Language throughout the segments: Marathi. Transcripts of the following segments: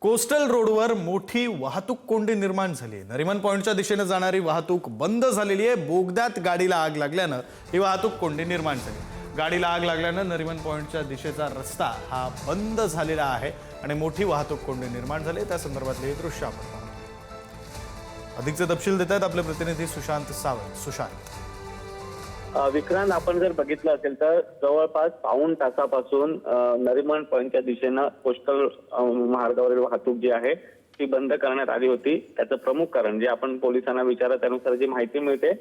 कोस्टल रोडवर मोठी वाहतूक कोंडी निर्माण झाली. नरिमन पॉईंटच्या दिशेने जाणारी वाहतूक बंद झालेली आहे. बोगद्यात गाडीला आग लागल्यानं ही वाहतूक कोंडी निर्माण झाली. गाडीला आग लागल्यानं नरिमन पॉईंटच्या दिशेचा रस्ता हा बंद झालेला आहे आणि मोठी वाहतूक कोंडी निर्माण झाली. त्या संदर्भातले हे दृश्य आपण अधिकचे तपशील देत आहेत आपले प्रतिनिधी सुशांत सावंत. सुशांत. विक्रांत आपण जर बघितलं असेल तर जवळपास पाऊण तासापासून नरिमन पॉईंटच्या दिशेनं कोस्टल मार्गावरील वाहतूक जी आहे ती बंद करण्यात आली होती. त्याचं प्रमुख कारण जे आपण पोलिसांना विचारा त्यानुसार जी माहिती मिळते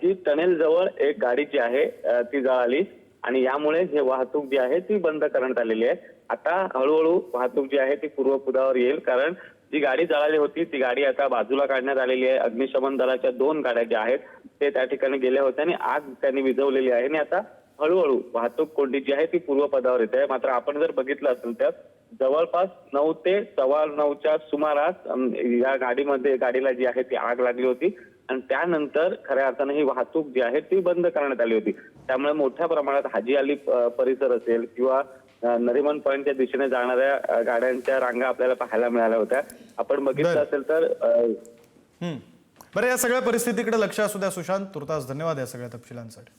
की टनेल जवळ एक गाडी जी आहे ती जळाली आणि यामुळे हे वाहतूक जी आहे ती बंद करण्यात आलेली आहे. आता हळूहळू वाहतूक जी आहे ती पूर्वपुदावर येईल कारण जी गाडी जळाली होती ती गाडी आता बाजूला काढण्यात आलेली आहे. अग्निशमन दलाच्या दोन गाड्या ज्या आहेत ते त्या ठिकाणी गेल्या होत्या आणि आग त्यांनी विझवलेली आहे. आणि आता हळूहळू वाहतूक कोंडी जी आहे ती पूर्वपदावर येते. मात्र आपण जर बघितलं असेल तर जवळपास नऊ ते सव्वा नऊच्या सुमारास या गाडीमध्ये गाडीला जी आहे ती आग लागली होती. आणि त्यानंतर खऱ्या अर्थानं ही वाहतूक जी आहे ती बंद करण्यात आली होती. त्यामुळे मोठ्या प्रमाणात हाजी अली परिसर असेल किंवा नरीमन पॉईंटच्या दिशेने जाणाऱ्या गाड्यांच्या रांगा आपल्याला पाहायला मिळाल्या होत्या. आपण बघितलं असेल तर बरं या सगळ्या परिस्थितीकडे लक्ष असू द्या सुशांत तुर्तास धन्यवाद या सगळ्या तपशिलांसाठी.